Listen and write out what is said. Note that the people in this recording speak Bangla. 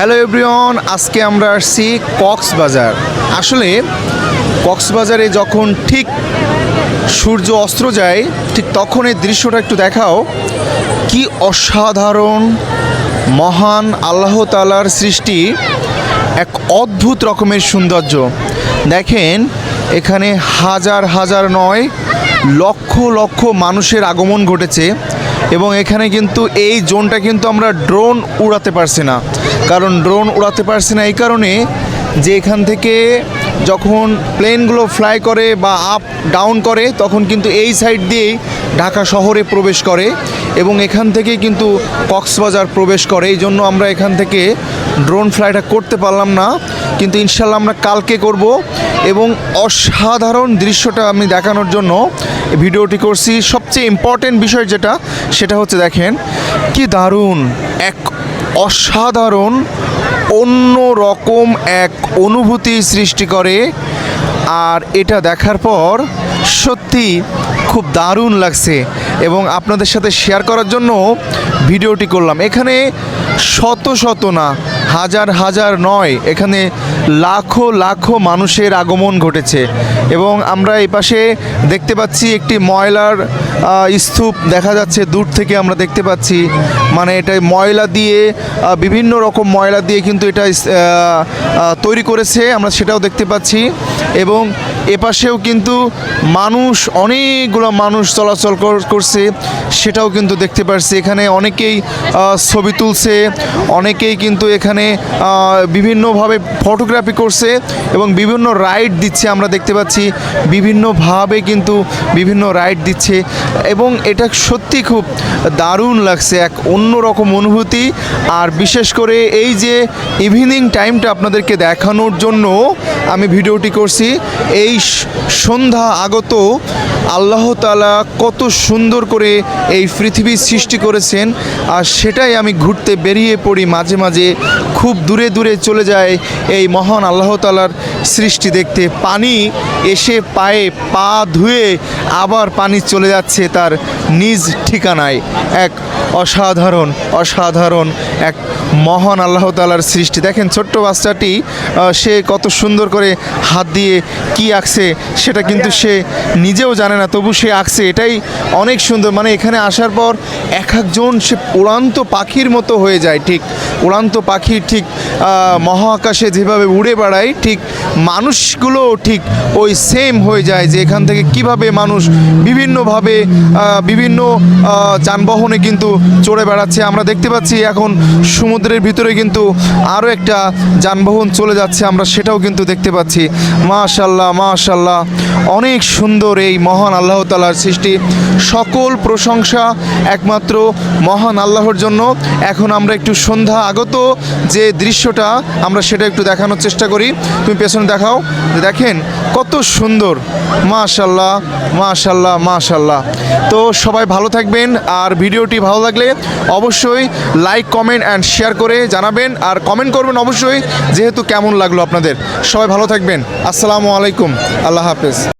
হ্যালো এভরিওন আজকে আমরা আসছি কক্সবাজার। আসলে কক্সবাজারে যখন ঠিক সূর্য অস্ত্র যায়, ঠিক তখন এই দৃশ্যটা একটু দেখাও। কি অসাধারণ, মহান আল্লাহ তালার সৃষ্টি, এক অদ্ভুত রকমের সৌন্দর্য। দেখেন, এখানে হাজার হাজার নয়, লক্ষ লক্ষ মানুষের আগমন ঘটেছে। এবং এখানে কিন্তু এই জোনটা কিন্তু আমরা ড্রোন উড়াতে পারছি না। কারণ ড্রোন উড়াতে পারছি না এই কারণে যে এখান থেকে যখন প্লেনগুলো ফ্লাই করে বা আপ, ডাউন করে, তখন কিন্তু এই সাইড দিয়েই ঢাকা শহরে প্রবেশ করে এবং এখান থেকে কিন্তু কক্সবাজার প্রবেশ করে। এই জন্য আমরা এখান থেকে ড্রোন ফ্লাইটা করতে পারলাম না। কিন্তু ইনশাল্লাহ আমরা কালকে করব এবং অসাধারণ দৃশ্যটা আমি দেখানোর জন্য ভিডিওটি করছি। সবচেয়ে ইম্পর্টেন্ট বিষয় যেটা, সেটা হচ্ছে দেখেন, কি দারুণ, এক অসাধারণ অন্য রকম এক অনুভূতি সৃষ্টি করে। আর এটা দেখার পর সত্যি খুব দারুণ লাগছে। এবং আপনাদের সাথে শেয়ার করার জন্য ভিডিওটি করলাম। এখানে শত শত না, হাজার হাজার নয়, এখানে লাখো লাখো মানুষের আগমন ঘটেছে। এবং আমরা এই পাশে দেখতে পাচ্ছি একটি ময়লার স্তূপ দেখা যাচ্ছে। দূর থেকে আমরা দেখতে পাচ্ছি মানে এটা ময়লা দিয়ে বিভিন্ন রকম ময়লা দিয়ে কিন্তু এটা তৈরি করেছে। আমরা সেটাও দেখতে পাচ্ছি। এবং এপাশেও কিন্তু মানুষ, অনেকগুলো মানুষ চলাচল কর- করছে, সেটাও কিন্তু দেখতে পাচ্ছি এখানে অনেকেই ছবি তুলছে, অনেকেই কিন্তু এখানে বিভিন্নভাবে ফটোগ্রাফি করছে এবং বিভিন্ন রাইড দিচ্ছে আমরা দেখতে পাচ্ছি। বিভিন্নভাবে কিন্তু বিভিন্ন রাইড দিচ্ছে এবং এটা সত্যি খুব দারুণ লাগছে, এক অন্যরকম অনুভূতি। আর বিশেষ করে এই যে ইভিনিং টাইমটা আপনাদেরকে দেখানোর জন্য আমি ভিডিওটি করছি এই সন্ধ্যা আগত আল্লাহ তালা কত সুন্দর করে এই পৃথিবী সৃষ্টি করেছেন আর সেটাই আমি ঘুরতে বেরিয়ে পড়ি মাঝে মাঝে খুব দূরে দূরে চলে যায় এই মহান আল্লাহ তালার সৃষ্টি দেখতে। পানি এসে পায়ে পা ধুয়ে আবার পানি চলে যাচ্ছে তার নিজ ঠিকানায়। এক অসাধারণ অসাধারণ এক মহান আল্লাহ তালার সৃষ্টি। দেখেন ছোট্ট বাচ্চাটি সে কত সুন্দর করে হাত দিয়ে কি আঁকছে সেটা কিন্তু সে নিজেও জানে না, তবু সে আঁকছে। এটাই অনেক সুন্দর। মানে এখানে আসার পর এক একজন সে উড়ান্ত পাখির মতো হয়ে যায় ঠিক। উড়ান্ত পাখি ঠিক মহাকাশে যেভাবে উড়ে বেড়ায় ঠিক মানুষগুলো ঠিক ওই সেম হয়ে যায় যে এখান থেকে কীভাবে মানুষ বিভিন্নভাবে বিভিন্ন যানবাহনে কিন্তু চড়ে বেড়াচ্ছে। আমরা দেখতে পাচ্ছি এখন সমুদ্রের ভিতরে কিন্তু আরও একটা যানবাহন চলে যাচ্ছে, আমরা সেটাও কিন্তু দেখতে পাচ্ছি। মাশাল্লাহ মাশাল্লাহ অনেক সুন্দর এই মহান আল্লাহ তালার সৃষ্টি। সকল প্রশংসা একমাত্র মহান আল্লাহর জন্য। এখন আমরা একটু সন্ধ্যা আগত যে দৃশ্যটা, আমরা সেটা একটু দেখানোর চেষ্টা করি। তুমি পেছনে দেখাও। দেখেন কত সুন্দর। মাশাল্লাহ মাশাল্লাহ মাশাল্লাহ। তো সবাই ভালো থাকবেন, আর ভিডিওটি ভালো লাগলে অবশ্যই লাইক, কমেন্ট অ্যান্ড শেয়ার করে জানাবেন, আর কমেন্ট করবেন অবশ্যই যেহেতু কেমন লাগল আপনাদের। সবাই ভালো থাকবেন। আসসালামু আলাইকুম। আল্লাহ হাফেজ।